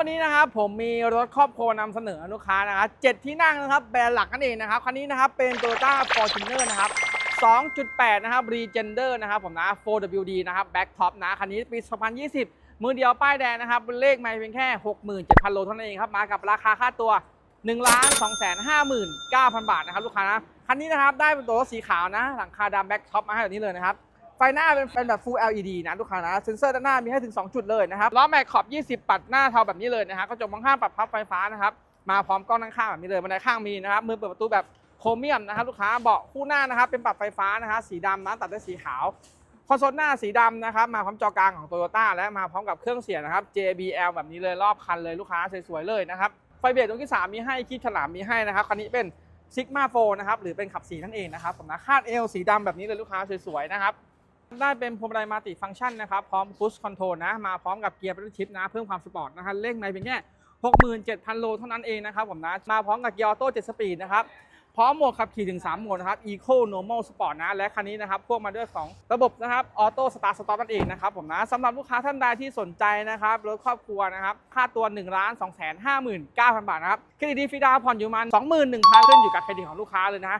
วันนี้นะครับผมมีรถครอบครัวนำเสนอลูกค้านะครับเจ็ดที่นั่งนะครับแบรนด์หลักนั่นเองนะครับคันนี้นะครับเป็น Toyota Fortuner นะครับ 2.8 นะครับ Regender นะครับผมนะ 4WD นะครับ Back Top นะคันนี้ปี 2020 มือเดียวป้ายแดงนะครับเลขไม่เพียงแค่ 67,000 โลเท่านั้นเองครับ มากับราคาค่าตัว 1 2 5 9 0 0 0 บาทนะครับลูกค้านะคันนี้นะครับได้เป็นตัวรถสีขาวนะ หลังคาดำ Back Top มาให้แบบนี้เลยนะครับ ไฟหน้าเป็นเป็นแบบ Full LED นะลูกค้านะเซ็นเซอร์ด้านหน้ามีให้ถึง 2 จุดเลยนะครับล้อแม็กขอบ 20 ปัดหน้าเทาแบบนี้เลยนะครับกระจกมองข้างปรับพับไฟฟ้านะครับมาพร้อมกล้องด้านข้างแบบนี้เลยบันไดข้างมีนะครับมือเปิดประตูแบบโครเมียมนะครับลูกค้าเบาะคู่หน้านะครับเป็นปรับไฟฟ้านะครับสีดำนะตัดด้วยสีขาวคอนโซลหน้าสีดำนะครับมาพร้อมจอกลางของ Toyota และมาพร้อมกับเครื่องเสียงนะครับ JBL แบบนี้เลยรอบคันเลยลูกค้าสวยๆเลยนะครับไฟเบรกตรงที่ 3 มีให้คีบฉลามมีให้นะครับคันนี้เป็น Sigma 4นะครับหรือเป็นขับสีนั่นเองนะครับผมนะคาดเอวสีดำแบบนี้เลยลูกค้าสวยๆนะครับ ได้เป็นพวงมาลัยมัลติฟังก์ชันนะครับพร้อมพุชคอนโทรลนะมาพร้อมกับเกียร์เป็นชิปนะเพิ่มความสปอร์ตนะฮะเร่งในเพียงแค่67,000 โลเท่านั้นเองนะครับผมนะมาพร้อมกับเกียร์ออโต้7สปีดนะครับพร้อมโหมดขับขี่ถึง 3 โหมดนะครับ Eco Normal Sport นะ และคันนี้นะครับพ่วงมาด้วยของระบบนะครับออโต้สตาร์สต็อปนั่นเองนะครับผมนะสำหรับลูกค้าท่านใดที่สนใจนะครับรถครอบครัวนะครับ ค่าตัว 1 2 5 9 0 0 0 บาทนะครับ เครดิตฟรีดาวน์ผ่อนอยู่มาณ21,000 ขึ้นอยู่กับเครดิตของลูกค้าเลยนะ